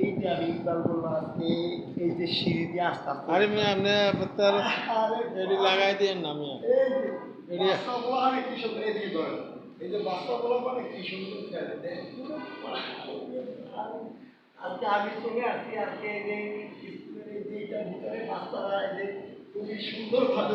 এই যে আমি ইকবাল বললাম আজকে এই যে সিঁড়ি দিয়ে আস্তে আস্তে আরে মেয়ে আপনি বাচ্চাগুলো কি সুন্দর এদিকে কি সুন্দর আজকে আমি আজকে এই যে স্কুলের এই যে এইটার ভিতরে বাচ্চারা এই যে খুবই সুন্দরভাবে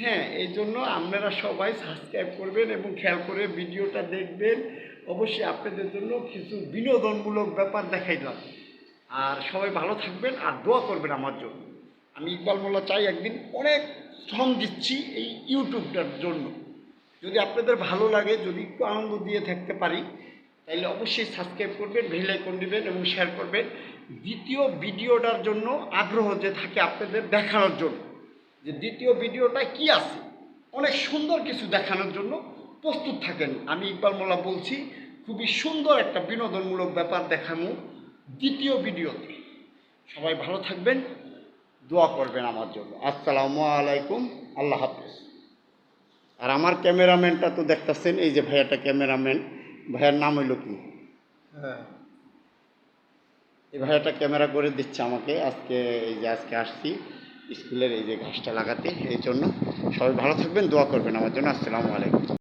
হ্যাঁ এই জন্য আপনারা সবাই সাবস্ক্রাইব করবেন এবং খেয়াল করে ভিডিওটা দেখবেন। অবশ্যই আপনাদের জন্য কিছু বিনোদনমূলক ব্যাপার দেখাই দেখাইলাম আর সবাই ভালো থাকবেন আর দোয়া করবেন আমার জন্য। আমি ইকবাল মোল্লা চাই একদিন অনেক শ্রম দিচ্ছি এই ইউটিউবটার জন্য। যদি আপনাদের ভালো লাগে, যদি একটু আনন্দ দিয়ে থাকতে পারি তাহলে অবশ্যই সাবস্ক্রাইব করবেন বেল আইকন দিবেন এবং শেয়ার করবেন। দ্বিতীয় ভিডিওটার জন্য আগ্রহ যে থাকে আপনাদের দেখানোর জন্য। যে দ্বিতীয় ভিডিওটা কি আছে? অনেক সুন্দর কিছু দেখানোর জন্য প্রস্তুত থাকেন। আমি ইকবাল মোল্লা বলছি খুবই সুন্দর একটা বিনোদনমূলক ব্যাপার দেখানো দ্বিতীয় ভিডিওতে। সবাই ভালো থাকবেন দোয়া করবেন আমার জন্য। আসসালামু আলাইকুম আল্লাহ হাফিজ। আর আমার ক্যামেরাম্যানটা তো দেখতেছেন এই যে ভাইয়াটা ক্যামেরাম্যান ভাইয়ার নাম হইল কি? হ্যাঁ। এই ভাইয়াটা ক্যামেরা করে দিচ্ছে আমাকে আজকে এই যে আজকে আসছি। স্কুলের এই যে ঘাসটা লাগাতে, এই জন্য সবাই ভালো থাকবেন, দোয়া করবেন আমার জন্য। আসসালামু আলাইকুম।